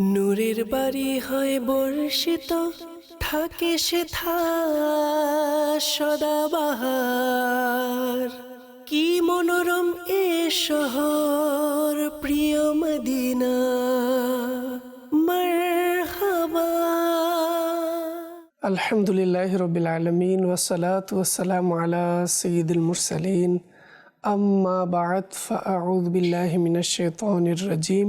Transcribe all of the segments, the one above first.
নূরের বাড়ি হয় বর্ষিত, থাকে সে সদাবাহার। কি মনোরম এ শহর, প্রিয় মদিনা। আলহামদুলিল্লাহ রবিল আলমিন ওসলাত ওসালাম আলা সঈদুল মুরসালিন। আম্মা বাদ ফাউদ বিল্লাহ মিনাশ রাজিম।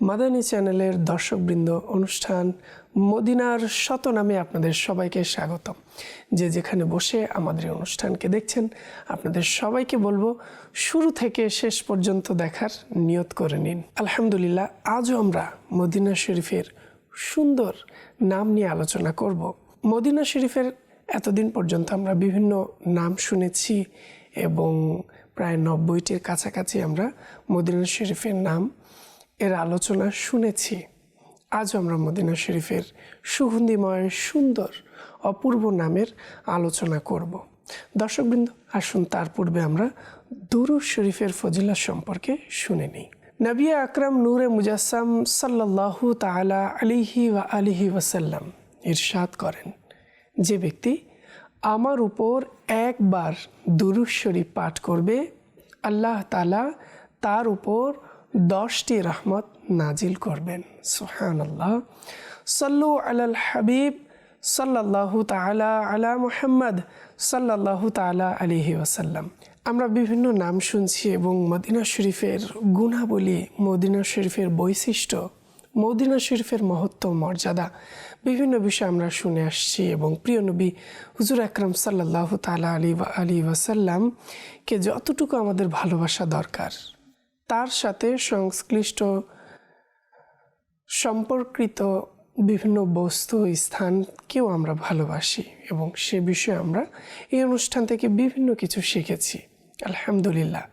মাদানী চ্যানেলের দর্শকবৃন্দ অনুষ্ঠান মদিনার শত নামে আপনাদের সবাইকে স্বাগতম। যে যেখানে বসে আমাদের অনুষ্ঠানকে দেখছেন, আপনাদের সবাইকে বলব শুরু থেকে শেষ পর্যন্ত দেখার নিয়ত করে নিন। আলহামদুলিল্লাহ, আজও আমরা মদিনা শরীফের সুন্দর নাম নিয়ে আলোচনা করব। মদিনা শরীফের এতদিন পর্যন্ত আমরা বিভিন্ন নাম শুনেছি এবং প্রায় নব্বইটির কাছাকাছি আমরা মদিনা শরীফের নাম এর আলোচনা শুনেছি। আজ আমরা মদিনা শরীফের সুগন্ধিময় সুন্দর, অপূর্ব নামের আলোচনা করব। দর্শকবৃন্দ, আসুন তার পূর্বে আমরা দুরু শরীফের ফজিলা সম্পর্কে শুনে নিই। নবী আকরাম নূরে মুজাসসাম সাল্লাল্লাহু তাআলা আলিহি ওয়া আলিহি ওয়াসাল্লাম ইরশাদ করেন, যে ব্যক্তি, আমার উপর একবার দুরুদ শরীফ পাঠ করবে, আল্লাহ তাআলা তার উপর দশটি রহমত নাজিল করবেন। সুহান আল্লাহ সাল্লু আলাল হাবিব, সাল্লাল্লাহু তাআলা আলা মুহাম্মদ, সাল্লাল্লাহু তাআলা আলিহি ওয়াসাল্লাম। আমরা বিভিন্ন নাম শুনছি এবং মদিনা শরীফের গুণাবলী, মদিনা শরীফের বৈশিষ্ট্য, মদিনা শরীফের মহত্ব, মর্যাদা, বিভিন্ন বিষয় আমরা শুনে আসছি এবং প্রিয় নবী হুজুর আকরাম সাল্লাহ তালা আলী আলী ওয়াসাল্লামকে যতটুকু আমাদের ভালোবাসা দরকার তার সাথে সংশ্লিষ্ট সম্পর্কিত বিভিন্ন বস্তু স্থানকেও আমরা ভালোবাসি এবং সে বিষয়ে আমরা এই অনুষ্ঠান থেকে বিভিন্ন কিছু শিখেছি। আলহামদুলিল্লাহ।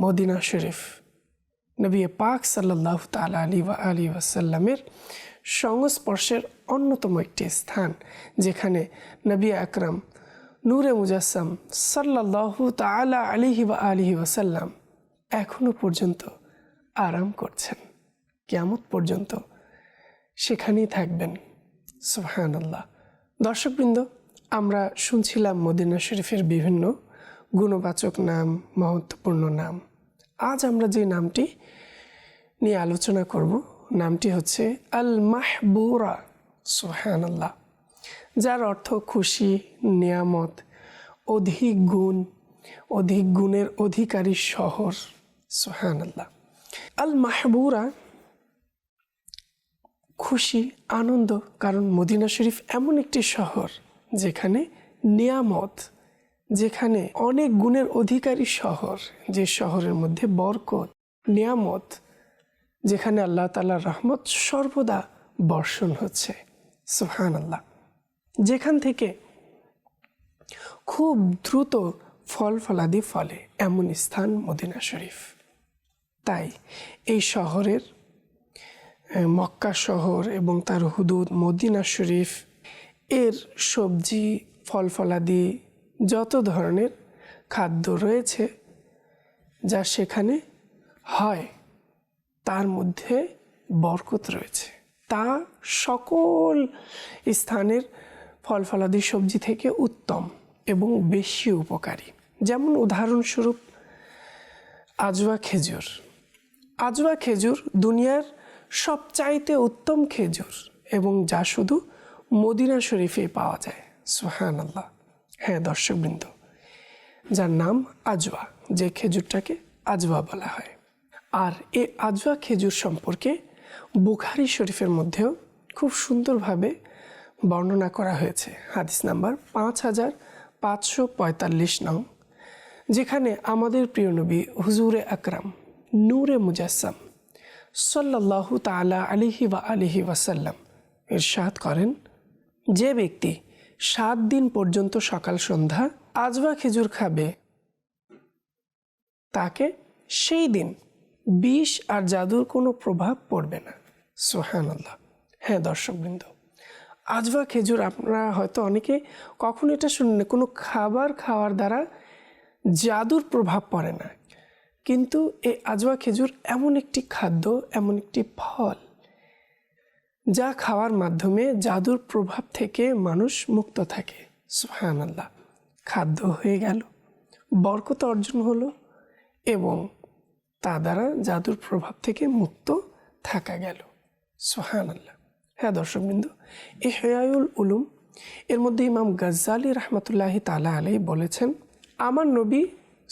মদিনা শরীফ, নবী পাক সাল্লাহ তালা আলী বা আলী ওয়াসাল্লামের সংস্পর্শের অন্যতম একটি স্থান, যেখানে নবী আকরাম নূরে মুজাসম সাল্লাহ তালা আলিহি ওয়া আলিহি ওয়াসাল্লাম এখনও পর্যন্ত আরাম করছেন। কেমত পর্যন্ত সেখানেই থাকবেন। সুহান আল্লাহ দর্শকবৃন্দ, আমরা শুনছিলাম মদিনা শরীফের বিভিন্ন গুণবাচক নাম, মহত্বপূর্ণ নাম। আজ আমরা যে নামটি নিয়ে আলোচনা করব, নামটি হচ্ছে আল মাহবুরা সুহান আল্লাহ যার অর্থ খুশি, নিয়ামত, অধিক গুণ, অধিক গুণের অধিকারী শহর। সুহান আল্লাহ আল মাহবুরা খুশি, আনন্দ, কারণ মদিনা শরীফ এমন একটি শহর যেখানে নিয়ামত, যেখানে অনেক গুণের অধিকারী শহর, যে শহরের মধ্যে বরকত, নিয়ামত, যেখানে আল্লাহ তালার রহমত সর্বদা বর্ষণ হচ্ছে। সুহান আল্লাহ যেখান থেকে খুব দ্রুত ফল ফলাদি ফলে এমন স্থান মদিনা শরীফ। তাই এই শহরের মক্কা শহর এবং তার হুদুদ মদিনা শরীফ এর সবজি ফল ফলাদি যত ধরনের খাদ্য রয়েছে যা সেখানে হয়, তার মধ্যে বরকত রয়েছে। তা সকল স্থানের ফল ফলাদি সবজি থেকে উত্তম এবং বেশি উপকারী। যেমন উদাহরণস্বরূপ আজওয়া খেজুর। আজওয়া খেজুর দুনিয়ার সবচাইতে উত্তম খেজুর এবং যা শুধু মদিনা শরীফে পাওয়া যায়। সুহান আল্লাহ হ্যাঁ দর্শকবৃন্দ, যার নাম আজওয়া, যে খেজুরটাকে আজওয়া বলা হয়। আর এই আজওয়া খেজুর সম্পর্কে বুখারি শরীফের মধ্যেও খুব সুন্দরভাবে বর্ণনা করা হয়েছে। হাদিস নাম্বার পাঁচ হাজার পাঁচশো পঁয়তাল্লিশ নং, যেখানে আমাদের প্রিয় নবী হুজুরে আকরাম নূরে মুজাসম সাল্লাহু তালা আলিহি বা আলিহি ওয়াসাল্লাম ইরশাদ করেন, যে ব্যক্তি সাত দিন পর্যন্ত সকাল সন্ধ্যা আজবা খেজুর খাবে, তাকে সেই দিন বিষ আর জাদুর কোনো প্রভাব পড়বে না। সোহান আল্লাহ হ্যাঁ দর্শকবৃন্দ আজবা খেজুর আপনারা হয়তো অনেকে কখনো এটা শুনেন, কোনো খাবার খাওয়ার দ্বারা জাদুর প্রভাব পড়ে না। কিন্তু এই আজওয়া খেজুর এমন একটি খাদ্য, এমন একটি ফল যা খাওয়ার মাধ্যমে জাদুর প্রভাব থেকে মানুষ মুক্ত থাকে। সুহান আল্লাহ খাদ্য হয়ে গেল। বরকত অর্জন হলো এবং তা দ্বারা জাদুর প্রভাব থেকে মুক্ত থাকা গেল। সোহান আল্লাহ হ্যাঁ দর্শকবৃন্দ, এই হেয়াউল উলুম, এর মধ্যে ইমাম গজ্জালি রহমতুল্লাহি তালা আলী বলেছেন, আমার নবী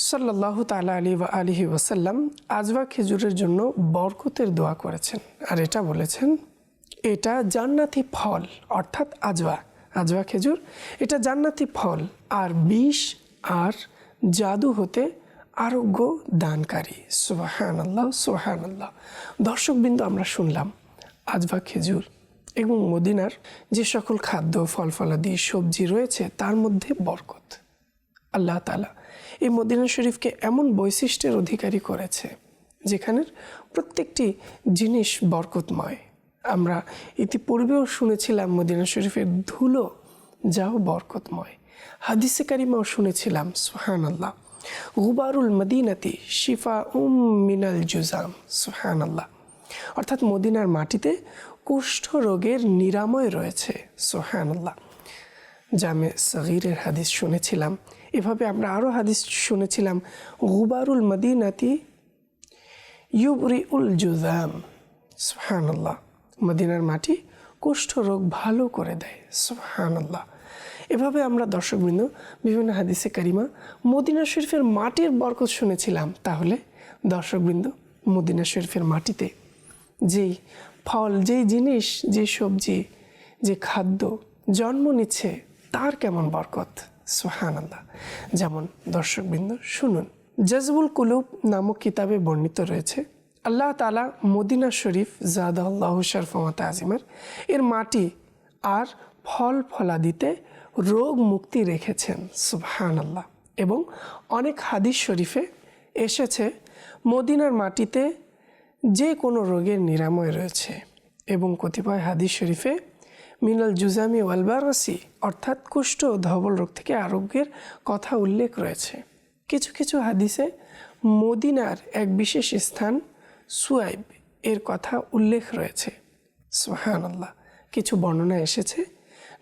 সাল্লাহ তালা আলী বা আলিহি ওয়াসাল্লাম আজবা খেজুরের জন্য বরকতের দোয়া করেছেন। আর এটা বলেছেন, এটা জান্নাতি ফল, অর্থাৎ আজওয়া আজওয়া খেজুর। এটা জান্নাতি ফল আর বিষ আর জাদু হতে আরোগ্য দানকারী। সুবাহান আল্লাহ সুবাহান আল্লাহ দর্শকবৃন্দ, আমরা শুনলাম আজবা খেজুর এবং মদিনার যে সকল খাদ্য ফল ফলাদি সবজি রয়েছে, তার মধ্যে বরকত। আল্লাহ তালা এই মদিনা শরীফকে এমন বৈশিষ্ট্যের অধিকারী করেছে, যেখানের প্রত্যেকটি জিনিস বরকতময়। আমরা ইতিপূর্বেও শুনেছিলাম মদিনা শরীফের ধুলো যাও বরকতময়। হাদিসে কারিমাও শুনেছিলাম সোহান আল্লাহ গুবারুল মদিনাতি শিফা উম মিনাল জুজাম সোহান আল্লাহ অর্থাৎ মদিনার মাটিতে কুষ্ঠ রোগের নিরাময় রয়েছে সোহান আল্লাহ জামে সগিরের হাদিস শুনেছিলাম। এভাবে আমরা আরও হাদিস শুনেছিলাম, গুবারুল মদিনাতি ইউবরি উল জুজাম। সুহানাল্লাহ মদিনার মাটি কুষ্ঠ রোগ ভালো করে দেয়। সুহানাল্লাহ এভাবে আমরা দর্শকবৃন্দ বিভিন্ন হাদিসে কারিমা মদিনা শরীফের মাটির বরকত শুনেছিলাম। তাহলে দর্শকবৃন্দ মদিনা শরীফের মাটিতে যেই ফল, যেই জিনিস যে সবজি, যে খাদ্য জন্ম নিচ্ছে তার কেমন বরকত? সোহান আল্লাহ যেমন দর্শকবৃন্দ, শুনুন। জজবুল কুলুব নামক কিতাবে বর্ণিত রয়েছে, আল্লাহ তালা মদিনা শরীফ জাদা আল্লাহ শরফমত আজিমার এর মাটি আর ফল ফলাদিতে রোগ মুক্তি রেখেছেন সুবহান আল্লাহ এবং অনেক হাদিস শরীফে এসেছে, মদিনার মাটিতে যে কোনো রোগের নিরাময় রয়েছে। এবং কতিপয় হাদিস শরীফে মিনাল জুজামি ওয়ালবারাসি, অর্থাৎ কুষ্ঠ ও ধবল রোগ থেকে আরোগ্যের কথা উল্লেখ রয়েছে। কিছু কিছু হাদিসে মদিনার এক বিশেষ স্থান সুয়াইব এর কথা উল্লেখ রয়েছে। সোহান আল্লাহ কিছু বর্ণনা এসেছে।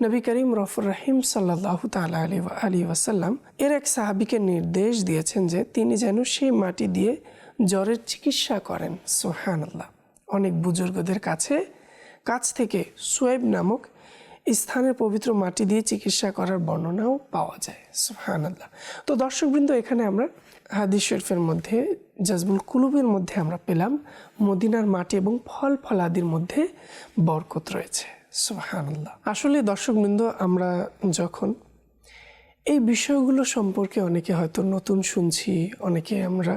নবী করিম রফুর রাহিম সাল্লাহ তালা আলী আলী ওয়াসাল্লাম এর এক সাহাবিকে নির্দেশ দিয়েছেন যে তিনি যেন সেই মাটি দিয়ে জ্বরের চিকিৎসা করেন। সোহান আল্লাহ অনেক বুজুর্গদের কাছে কাছ থেকে সোয়েব নামক স্থানের পবিত্র মাটি দিয়ে চিকিৎসা করার বর্ণনাও পাওয়া যায়। সোহান আল্লাহ তো দর্শকবৃন্দ, এখানে আমরা হাদিস শরীফের মধ্যে, জাজবুল কুলুবের মধ্যে আমরা পেলাম মদিনার মাটি এবং ফল ফলাদির মধ্যে বরকত রয়েছে। সুহানাল্লাহ আসলে দর্শকবৃন্দ, আমরা যখন এই বিষয়গুলো সম্পর্কে অনেকে হয়তো নতুন শুনছি, অনেকে আমরা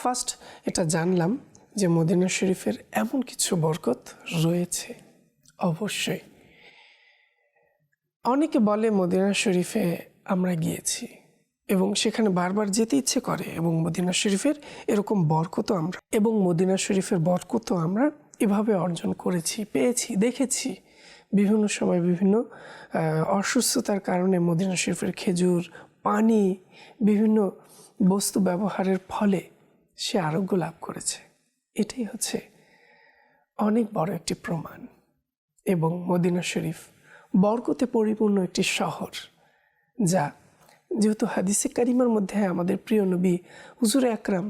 ফার্স্ট এটা জানলাম যে মদিনা শরীফের এমন কিছু বরকত রয়েছে। অবশ্যই। অনেকে বলে মদিনা শরীফে আমরা গিয়েছি এবং সেখানে বারবার যেতে ইচ্ছে করে এবং মদিনা শরীফের এরকম বরকতও আমরা, এবং মদিনা শরীফের বরকতও আমরা এভাবে অর্জন করেছি, পেয়েছি, দেখেছি। বিভিন্ন সময় বিভিন্ন অসুস্থতার কারণে মদিনা শরীফের খেজুর, পানি, বিভিন্ন বস্তু ব্যবহারের ফলে সে আরোগ্য লাভ করেছে। এটাই হচ্ছে অনেক বড় একটি প্রমাণ। এবং মদিনা শরীফ বরকতে পরিপূর্ণ একটি শহর, যা যেহেতু হাদিসে কারিমার মধ্যে আমাদের প্রিয় নবী হুজুর আকরাম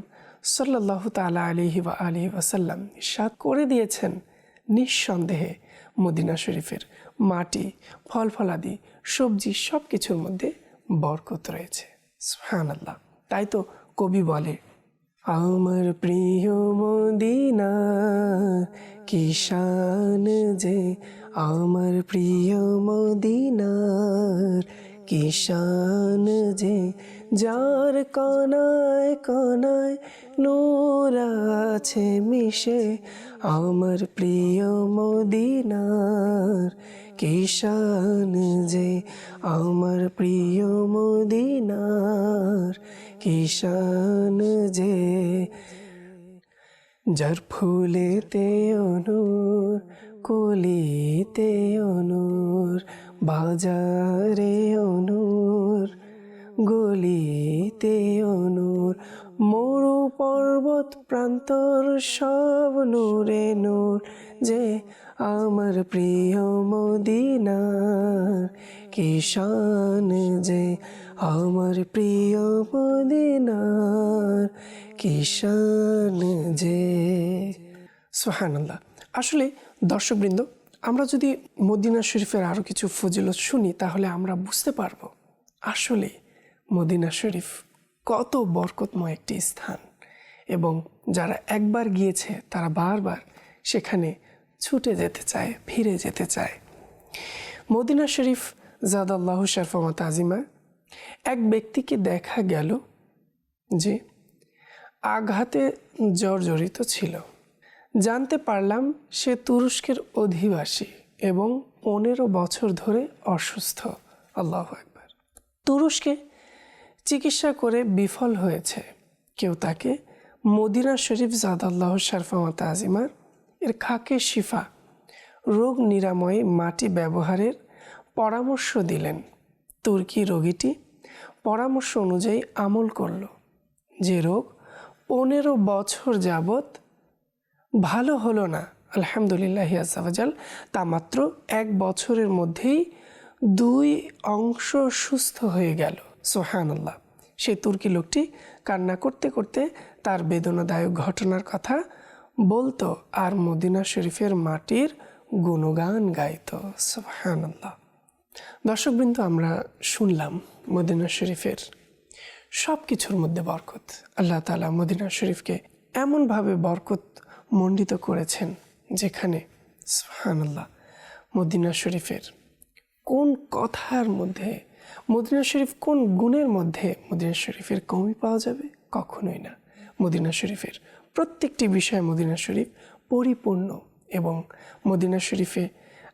সাল্লাহ তালা আলিহি বা আলিহি ওয়াসাল্লাম সাত করে দিয়েছেন নিঃসন্দেহে মদিনা শরীফের মাটি, ফল ফলাদি, সবজি সব কিছুর মধ্যে বরকত রয়েছে। সুহান আল্লাহ তাই তো কবি বলে, আমার প্রিয় মদিনা কিষান যে আমার প্রিয় মদিনার? কিষান যে যার কনায় কনায় নূর আছে মিশে আমার প্রিয় মদিনার? কিষান যে আমার প্রিয় মদিনার? কিষান যে যার ফুলেতে অনুর, কলিতে অনুর, বাজারে অনুর, গলিতে অনুর, মরু পর্বত প্রান্তর সব নূরে নূর, যে আমার প্রিয় মদিনার কিষান যে আমার প্রিয় মদিনার কিষান যে। সোহানাল্লাহ আসলে দর্শকবৃন্দ, আমরা যদি মদিনা শরীফের আরও কিছু ফজিলত শুনি, তাহলে আমরা বুঝতে পারব আসলে মদিনা শরীফ কত বরকতময় একটি স্থান। এবং যারা একবার গিয়েছে, তারা বারবার সেখানে ছুটে যেতে চায়, ফিরে যেতে চায়। মদিনা শরীফ জাদাল্লাহ শরফমত আজিমা ব্যক্তিকে দেখা গেল যে আঘাতে জর্জরিত ছিল। জানতে পারলাম সে তুরস্কের অধিবাসী এবং পনেরো বছর ধরে অসুস্থ। আল্লাহ একবার তুরস্কে চিকিৎসা করে বিফল হয়েছে। কেউ তাকে মদিনা শরীফ জাদাল্লাহ শরফামত আজিমার এর খাকে শিফা রোগ নিরাময়ে মাটি ব্যবহারের পরামর্শ দিলেন। তুর্কি রোগীটি? পরামর্শ অনুযায়ী আমল করল। যে রোগ পনেরো বছর যাবত ভালো হলো না, আলহামদুলিল্লাহ আজাল তা মাত্র এক বছরের মধ্যেই দুই অংশ সুস্থ হয়ে গেল। সোহানুল্লাহ সেই তুর্কি লোকটি কান্না করতে করতে তার বেদনাদায়ক ঘটনার কথা বলতো আর মদিনা শরীফের মাটির গুণগান গাইত। সোহানুল্লাহ দর্শকবৃন্দ, আমরা শুনলাম মদিনা শরীফের সব কিছুর মধ্যে বরকত। আল্লাহ তালা মদিনা শরীফকে এমনভাবে বরকত মণ্ডিত করেছেন যেখানে সুহানাল্লাহ মদিনা শরীফের কোন কথার মধ্যে, মদিনা শরীফ কোন গুণের মধ্যে মদিনা শরীফের কমি পাওয়া যাবে? কখনোই না। মদিনা শরীফের প্রত্যেকটি বিষয়ে মদিনা শরীফ পরিপূর্ণ এবং মদিনা শরীফে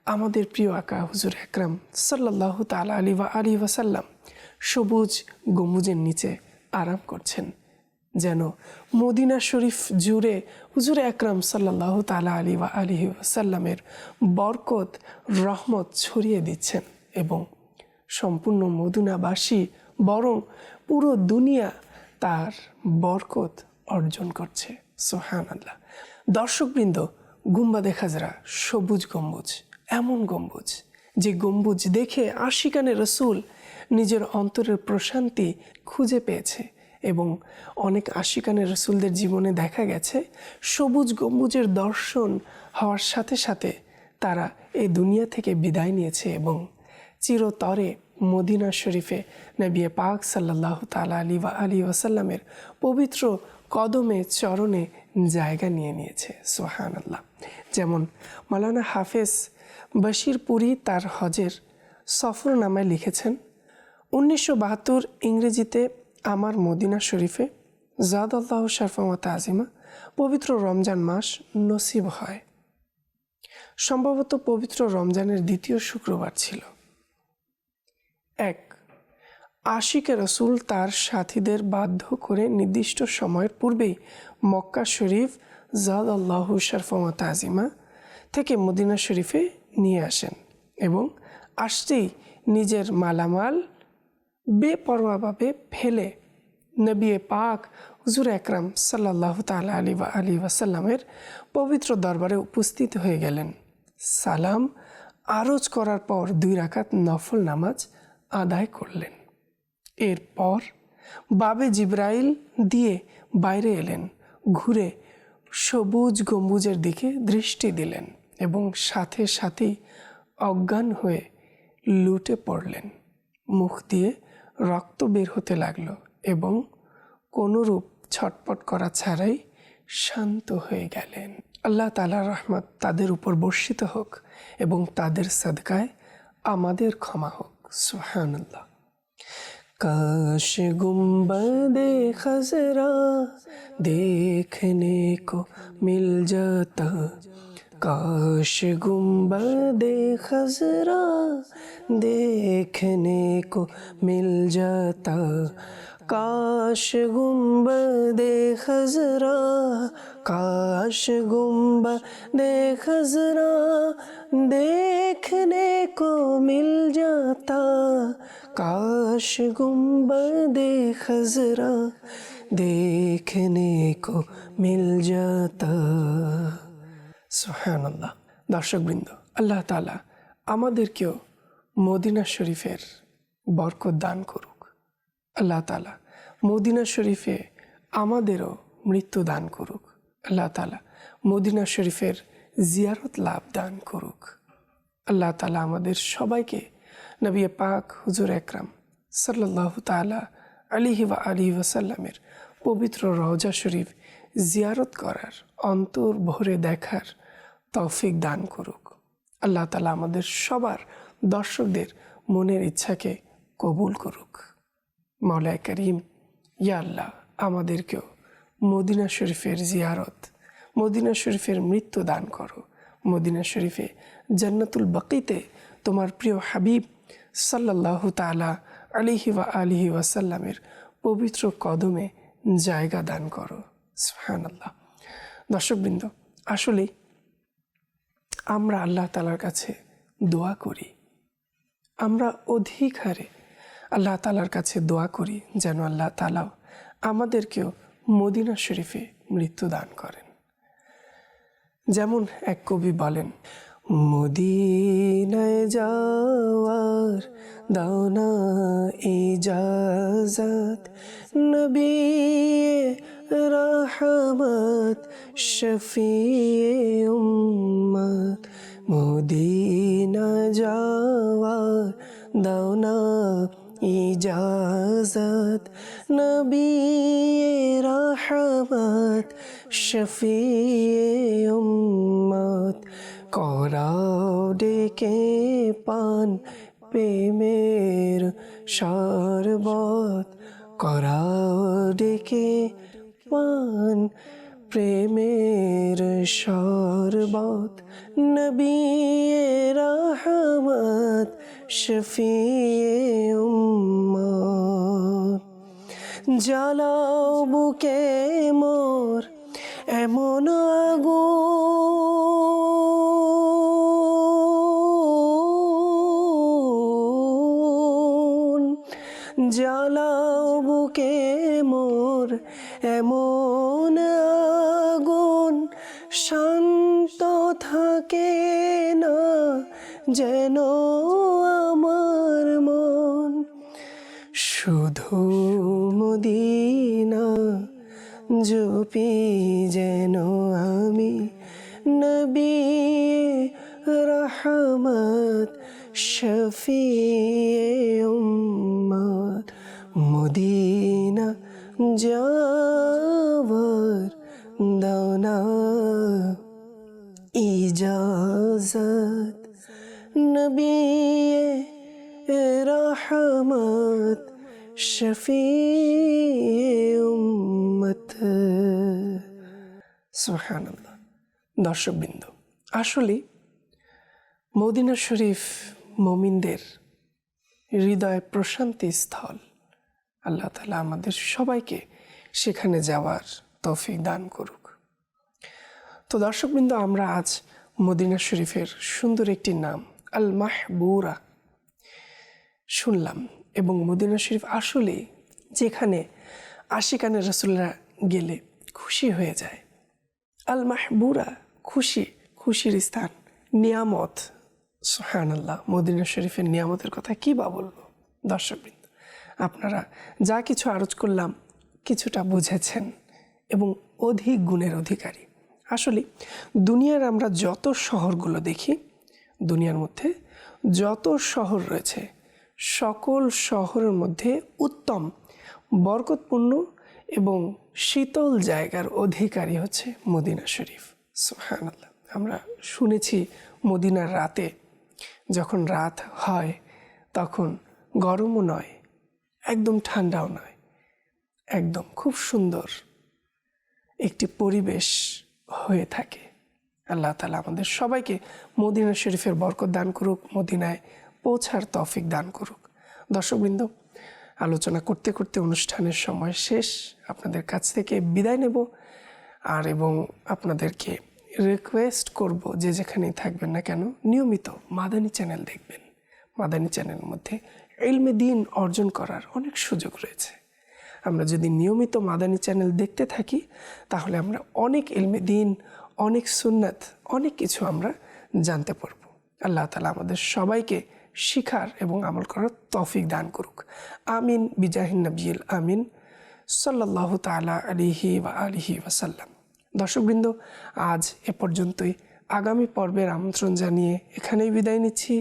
আমাদের প্রিয় আকা হুজুর একরাম সাল্লাহ তালা আলী বা আলী ওয়াসাল্লাম সবুজ গম্বুজের নিচে আরাম করছেন। যেন মদিনা শরীফ জুড়ে হুজুর একরাম সাল্লাহ তালা আলী বা আলী সাল্লামের বরকত, রহমত ছড়িয়ে দিচ্ছেন এবং সম্পূর্ণ মদিনাবাসী বরং পুরো দুনিয়া তার বরকত অর্জন করছে। সোহান আল্লাহ দর্শকবৃন্দ, গুম্বাদে খাজরা সবুজ গম্বুজ। এমন গম্বুজ, যে গম্বুজ দেখে আশিকানে রসুল নিজের অন্তরের প্রশান্তি খুঁজে পেয়েছে এবং অনেক আশিকানের রসুলদের জীবনে দেখা গেছে সবুজ গম্বুজের দর্শন হওয়ার সাথে সাথে তারা এই দুনিয়া থেকে বিদায় নিয়েছে এবং চিরতরে মদিনা শরীফে নবিয়ে পাক সাল্লাহ তালা আলী ওয়া আলী ওয়াসাল্লামের পবিত্র কদমে, চরণে জায়গা নিয়ে নিয়েছে। সোহান আল্লাহ যেমন মালানা হাফেজ বশিরপুরি তার হজের সফরনামায় লিখেছেন উনিশশো বাহাত্তর ইংরেজিতে আমার মদিনা শরীফে জাদ আল্লাহ শারফামত আজিমা পবিত্র রমজান মাস নসিব হয়। সম্ভবত পবিত্র রমজানের দ্বিতীয় শুক্রবার ছিল। এক, আশিকে রসুল তার সাথীদের বাধ্য করে নির্দিষ্ট সময়ের পূর্বেই মক্কা শরীফ জাদ আল্লাহ শারফামত আজিমা থেকে মদিনা শরীফে নিয়ে আসেন এবং আসতেই নিজের মালামাল বেপরোয়াভাবে ফেলে নবিয়ে পাক হুজুর একরাম সাল্লাহ তাল আলী বা আলী ওয়াসাল্লামের পবিত্র দরবারে উপস্থিত হয়ে গেলেন। সালাম আরজ করার পর দুই রাকাত নফল নামাজ আদায় করলেন। এরপর বাবে জিব্রাইল দিয়ে বাইরে এলেন, ঘুরে সবুজ গম্বুজের দিকে দৃষ্টি দিলেন। এবং সাথে সাথেই অজ্ঞান হয়ে লুটে পড়লেন। মুখ দিয়ে রক্ত বের হতে লাগল এবং কোনোরূপ ছটপট করা ছাড়াই শান্ত হয়ে গেলেন। আল্লাহ তালা রহমত তাদের উপর বর্ষিত হোক এবং তাদের সদকায় আমাদের ক্ষমা হোক। সুহানুল্লাহ কাশ গুম্বদে খজরা দেখনে কো মিল যাতা काश गुंबद खजरा देखने को मिल जाता। काश गुंबद खजरा, काश गुंबद खजरा देखने को मिल जाता। काश गुंबद खजरा देखने को मिल जाता। সুহানাল্লাহ দর্শকবৃন্দ, আল্লাহ তালা আমাদেরকেও মদিনা শরীফের বরকত দান করুক। আল্লাহ তালা মদিনা শরীফে আমাদেরও মৃত্যু দান করুক। আল্লাহ তালা মদিনা শরীফের জিয়ারত লাভ দান করুক। আল্লাহ তালা আমাদের সবাইকে নবী পাক হুজুর একরাম সাল্লাহ তালা আলিহি ওয়া আলিহি ওয়াসাল্লামের পবিত্র রওজা শরীফ জিয়ারত করার অন্তর ভরে দেখার তৌফিক দান করুক। আল্লাহ তালা আমাদের সবার দর্শকদের মনের ইচ্ছাকে কবুল করুক। মৌলায় করিম, ইয়া আল্লাহ, আমাদেরকেও মদিনা শরীফের জিয়ারত, মদিনা শরীফের মৃত্যু দান করো। মদিনা শরীফে জান্নাতুল বাকিতে তোমার প্রিয় হাবিব সাল্লাহ তালা আলিহি ওয়া আলিহি ওয়াসাল্লামের পবিত্র কদমে জায়গা দান করো। সুহানাল্লাহ দর্শকবৃন্দ, আসলেই আমরা আল্লাহ তালার কাছে দোয়া করি। আমরা অধিক হারে আল্লাহ তালার কাছে দোয়া করি যেন আল্লাহ তালাও আমাদেরকেও মদিনা শরীফে মৃত্যু দান করেন। যেমন এক কবি বলেন, মদিনায় যাওয়ার দাওনা ইজাজত নবী রহমত শফিয়ে উম্মত মদিনা যাওয়ার দাওনা ইজাজত। নবী রহমত শফিয়ে উম্মত করাও ডেকে পান প্রেমের শরবত। করাও ডেকে পান প্রেমের শরবত নবী রহমত, শফিয়ে উম্মত। জ্বালাও বুকে মোর এমন আগুন। জ্বালাও বুকে মোর এমন থাকে না যেন আমার মন। শুধু মদিনা জপি যেন আমি নবী রহমত, শফিয়ে উম্মত। মদিনা যাওয়ার দাওনা ইজাজত নবী রহমত শফি উম্মত। সুবহানাল্লাহ। দর্শকবৃন্দ, আসলে মদিনা শরীফ মমিনদের হৃদয় প্রশান্তি স্থল। আল্লাহ তালা আমাদের সবাইকে সেখানে যাওয়ার তৌফিক দান করুক। তো দর্শকবৃন্দ, আমরা আজ মদিনা শরীফের সুন্দর একটি নাম আল মাহবুরা শুনলাম। এবং মদিনা শরীফ আসলে যেখানে আশিকানে রসুল্লাহ গেলে খুশি হয়ে যায়। আল মাহবুরা খুশি, খুশির স্থান, নিয়ামত। সোহান আল্লাহ মদিনা শরীফের নিয়ামতের কথা কী বা বলব? দর্শকবৃন্দ, আপনারা যা কিছু আরজ করলাম কিছুটা বুঝেছেন এবং অধিক গুণের অধিকারী। আসলে দুনিয়ার আমরা যত শহরগুলো দেখি, দুনিয়ার মধ্যে যত শহর রয়েছে, সকল শহরের মধ্যে উত্তম, বরকতপূর্ণ এবং শীতল জায়গার অধিকারী হচ্ছে মদিনা শরীফ। সোহান আমরা শুনেছি মদিনার রাতে যখন রাত হয় তখন গরমও নয়, একদম ঠান্ডাও নয়, একদম খুব সুন্দর একটি পরিবেশ হয়ে থাকে। আল্লাহ তালা আমাদের সবাইকে মদিনা শরীফের বরকত দান করুক, মদিনায় পৌঁছার তফিক দান করুক। দর্শকবৃন্দ, আলোচনা করতে করতে অনুষ্ঠানের সময় শেষ। আপনাদের কাছ থেকে বিদায় নেব। আর এবং আপনাদেরকে রিকোয়েস্ট করব যে যেখানেই থাকবেন না কেন, নিয়মিত মাদানী চ্যানেল দেখবেন। মাদানী চ্যানেলের মধ্যে এলমে দিন অর্জন করার অনেক সুযোগ রয়েছে। আমরা যদি নিয়মিত মাদানী চ্যানেল দেখতে থাকি, তাহলে আমরা অনেক এলমে দিন, অনেক সুন্নাত, অনেক কিছু আমরা জানতে পারব। আল্লাহ তালা আমাদের সবাইকে শিখার এবং আমল করার তৌফিক দান করুক। আমিন, বিজাহিন নবিল, আমিন। সাল্লাহ তালা আলিহি বা আলিহি ওয়াসাল্লাম দর্শকবৃন্দ, আজ এ পর্যন্তই। আগামী পর্বের আমন্ত্রণ জানিয়ে এখানেই বিদায় নিচ্ছি।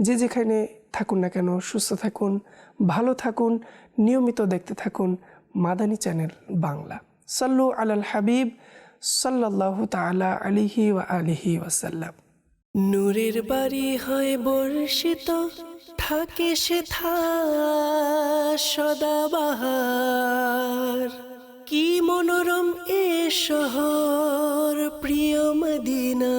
যে যেখানে থাকুন না কেন, সুস্থ থাকুন, ভালো থাকুন নিয়মিত দেখতে থাকুন মাদানী চ্যানেল বাংলা। সাল্লু আলাল হাবিব, সাল্লাল্লাহু তাআলা আলিহি ওয়া আলিহি ওয়াসাল্লাম। নূরের বাড়ি হয় বর্ষিত, থাকে সে থা সদাবাহার। কি মনোরম এ শহর, প্রিয় মদিনা।